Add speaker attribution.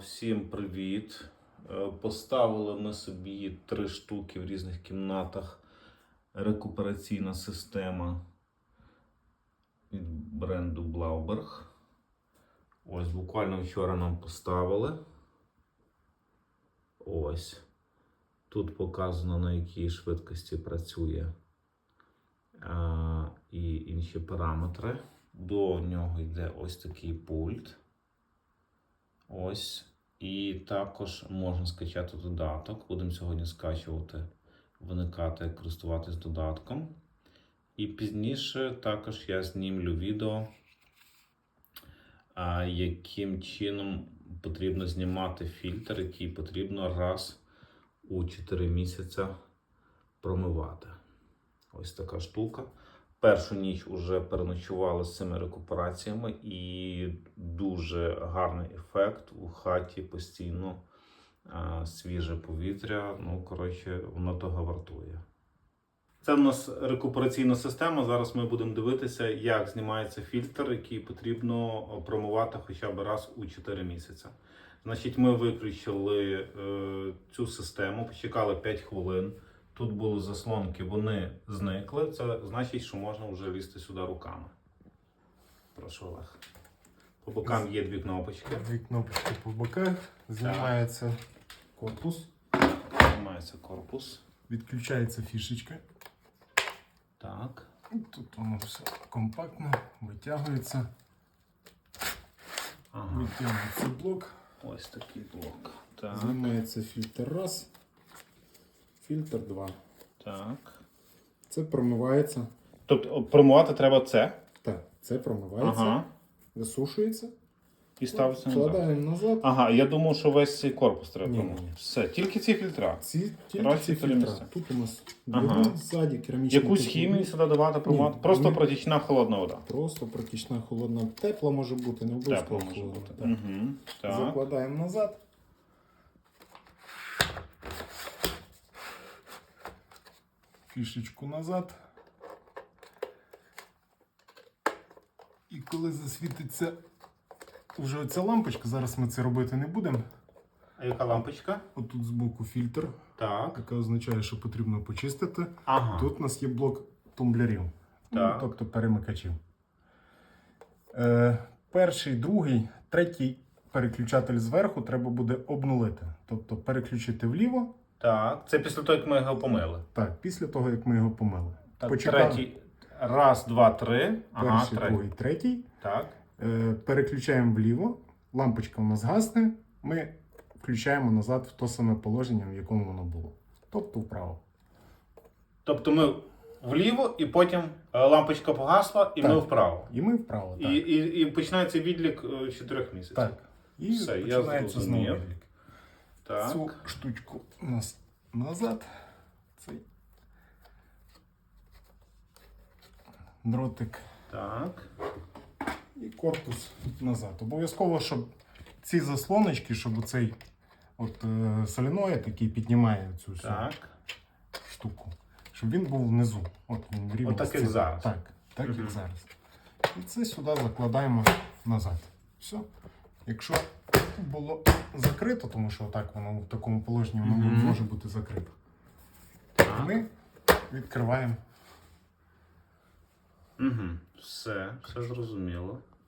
Speaker 1: Всім привіт! Е, Поставили ми собі три штуки в різних кімнатах. Рекупераційна система від бренду Blauberg. Ось буквально вчора нам поставили. Ось. Тут показано на якій швидкості працює а, і інші параметри. До нього йде ось такий пульт. Ось. І також можна скачати додаток. Будемо сьогодні скачувати, виникати, користуватись додатком. І пізніше також я знімлю відео, яким чином потрібно знімати фільтр, який потрібно раз у 4 місяці промивати. Ось така штука. Першу ніч вже переночували з цими рекупераціями, і дуже гарний ефект у хаті постійно а, свіже повітря. Ну, коротше, воно того вартує. Це в нас рекупераційна система. Зараз ми будемо дивитися, як знімається фільтр, який потрібно промивати хоча б раз у 4 місяці. Значить, ми виключили е, цю систему, почекали 5 хвилин. Тут були заслонки, вони зникли. Це значить, що можна вже лізти сюди руками. Прошу Олег. По бокам є дві кнопочки.
Speaker 2: Дві кнопочки по боках, знімається корпус,
Speaker 1: Знімається корпус.
Speaker 2: відключається фішечка.
Speaker 1: Так.
Speaker 2: Тут воно все компактно, витягується,
Speaker 1: Ага.
Speaker 2: витягується блок,
Speaker 1: Ось такий блок. Так.
Speaker 2: знімається фільтр раз, фільтр два.
Speaker 1: Так.
Speaker 2: Це промивається.
Speaker 1: Тобто промивати треба це.
Speaker 2: Так, це промивається,
Speaker 1: Ага.
Speaker 2: висушується,
Speaker 1: І ставиться назад.
Speaker 2: вкладаємо назад.
Speaker 1: Ага, я думав, що весь цей корпус треба
Speaker 2: Ні,
Speaker 1: промити.
Speaker 2: ні.
Speaker 1: Все, тільки ці фільтра.
Speaker 2: Ці, тільки
Speaker 1: Раз
Speaker 2: ці
Speaker 1: чотири
Speaker 2: фільтра.
Speaker 1: місця.
Speaker 2: Тут у нас
Speaker 1: Ага.
Speaker 2: двигун, ззаді керамічна
Speaker 1: Якусь хімію сюди давати, промивати.
Speaker 2: Ні,
Speaker 1: Просто
Speaker 2: ні.
Speaker 1: протічна холодна вода.
Speaker 2: Просто протічна холодна. Тепла може бути, не обов'язково
Speaker 1: Тепло може
Speaker 2: холодна.
Speaker 1: бути.
Speaker 2: так.
Speaker 1: Угу. Так.
Speaker 2: Закладаємо назад. Фішечку назад. І коли засвітиться вже оця лампочка, зараз ми це робити не будемо.
Speaker 1: А яка лампочка?
Speaker 2: Отут збоку фільтр,
Speaker 1: Так.
Speaker 2: яка означає, що потрібно почистити.
Speaker 1: Ага.
Speaker 2: Тут у нас є блок тумблерів, ну, тобто перемикачів. Е, перший, другий, третій переключатель зверху треба буде обнулити. Тобто переключити вліво,
Speaker 1: Так. Це після того, як ми його помили.
Speaker 2: так, після того, як ми його помили.
Speaker 1: Так,
Speaker 2: Почекали.
Speaker 1: третій. Раз, два, три. Ага,
Speaker 2: Перший, другий, третій.
Speaker 1: Так.
Speaker 2: Е, переключаємо вліво, лампочка у нас гасне, ми включаємо назад в те саме положення, в якому воно було. Тобто вправо.
Speaker 1: Тобто ми вліво, і потім е, лампочка погасла, і
Speaker 2: Так.
Speaker 1: ми вправо.
Speaker 2: І ми вправо. Так.
Speaker 1: І, і, і починається відлік е, чотирьох місяців.
Speaker 2: так. І
Speaker 1: Все, я
Speaker 2: починається знову відлік.
Speaker 1: Так.
Speaker 2: Цю штучку у нас назад. Цей дротик
Speaker 1: Так.
Speaker 2: і корпус назад. Обов'язково, щоб ці заслоночки, щоб оцей от е, соленоїд, який піднімає цю всю
Speaker 1: Так.
Speaker 2: штуку, щоб він був внизу. От він рівно.
Speaker 1: Отак,
Speaker 2: з
Speaker 1: як зараз.
Speaker 2: Так, так
Speaker 1: Мгм.
Speaker 2: як зараз. І це сюди закладаємо назад. Все. Якщо було закрито, тому що так воно в такому положенні воно mm
Speaker 1: -hmm.
Speaker 2: може бути закрито.
Speaker 1: Так.
Speaker 2: Ми відкриваємо.
Speaker 1: Угу. Все, все зрозуміло.